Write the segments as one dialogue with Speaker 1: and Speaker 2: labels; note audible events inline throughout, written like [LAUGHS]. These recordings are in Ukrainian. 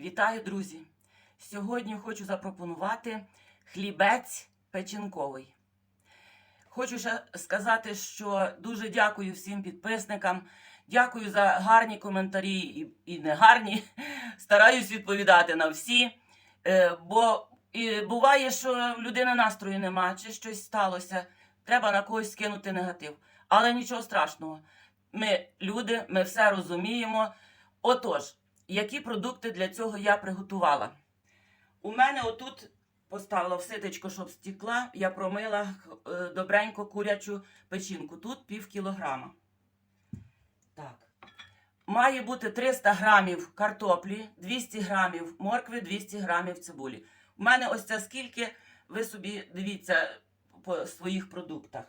Speaker 1: Вітаю, друзі! Сьогодні хочу запропонувати хлібець печінковий. Хочу ще сказати, що дуже дякую всім підписникам. Дякую за гарні коментарі і, і негарні. [LAUGHS] Стараюсь відповідати на всі. Е, бо і буває, що людини настрою нема, чи щось сталося. Треба на когось скинути негатив. Але нічого страшного. Ми люди, ми все розуміємо. Отож, які продукти для цього я приготувала? У мене отут поставила в ситечко, щоб стекла, я промила е, добренько курячу печінку. Тут пів кілограма. Так. Має бути 300 грамів картоплі, 200 грамів моркви, 200 грамів цибулі. У мене ось це скільки, ви собі дивіться по своїх продуктах.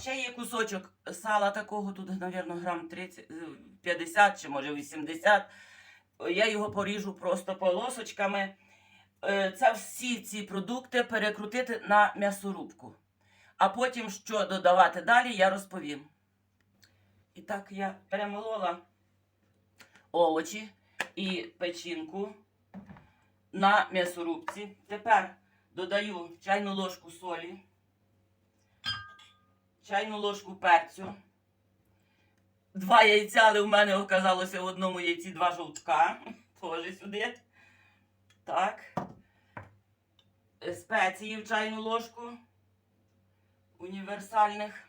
Speaker 1: Ще є кусочок сала такого, тут, мабуть, грам 30, е, 50 чи може 80. Я його поріжу просто полосочками. Е, Це всі ці продукти перекрутити на м'ясорубку. А потім, що додавати далі, я розповім. І так я перемолола овочі і печінку на м'ясорубці. Тепер додаю чайну ложку солі, чайну ложку перцю. Два яйця, але в мене оказалося в одному яйці два жовтка. Теж сюди. Так. Спеції в чайну ложку. Універсальних.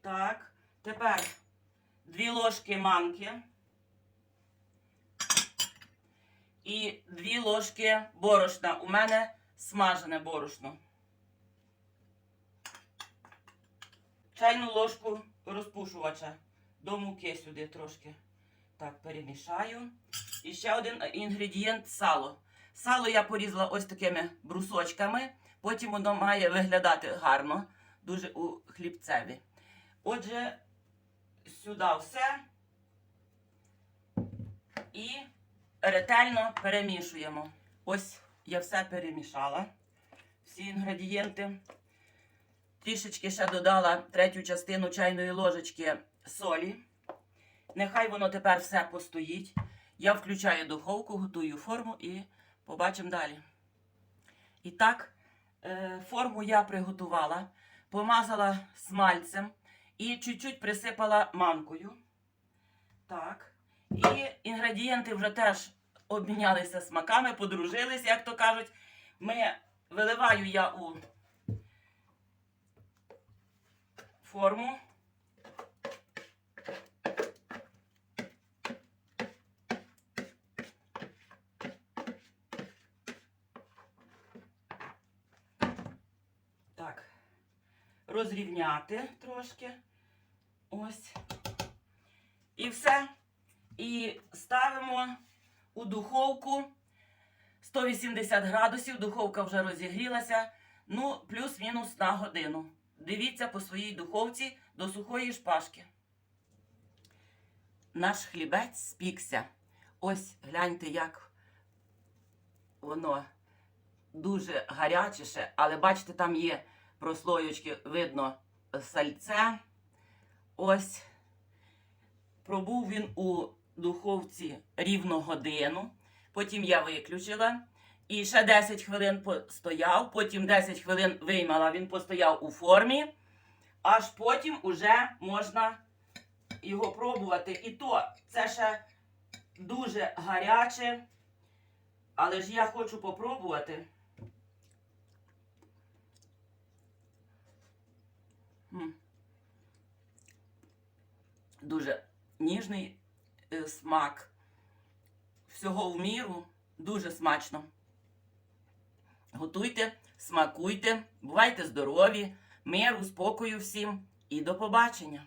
Speaker 1: Так. Тепер дві ложки манки. І дві ложки борошна. У мене смажене борошно. Чайну ложку розпушувача до муки сюди трошки. Так, перемішаю. І ще один інгредієнт сало. Сало я порізала ось такими брусочками. Потім воно має виглядати гарно, дуже у хлібцеві. Отже, сюди все і ретельно перемішуємо. Ось я все перемішала. Всі інгредієнти. Трішечки ще додала третю частину чайної ложечки солі. Нехай воно тепер все постоїть. Я включаю духовку, готую форму і побачимо далі. І так, е, форму я приготувала, помазала смальцем і чуть-чуть присипала манкою. Так. І інгредієнти вже теж обмінялися смаками, подружилися, як то кажуть. Ми виливаю я у форму. Так, розрівняти трошки. Ось. І все. І ставимо у духовку 180 градусів. Духовка вже розігрілася. Ну, плюс-мінус на годину. Дивіться по своїй духовці до сухої шпажки. Наш хлібець спікся. Ось гляньте, як воно дуже гарячіше, але бачите, там є прослоєчки, видно сальце. Ось. Пробув він у духовці рівно годину. Потім я виключила. І ще 10 хвилин постояв, потім 10 хвилин виймала, він постояв у формі, аж потім уже можна його пробувати. І то це ще дуже гаряче, але ж я хочу попробувати. Дуже ніжний е, смак. Всього в міру дуже смачно. Готуйте, смакуйте, бувайте здорові, миру, спокою всім і до побачення!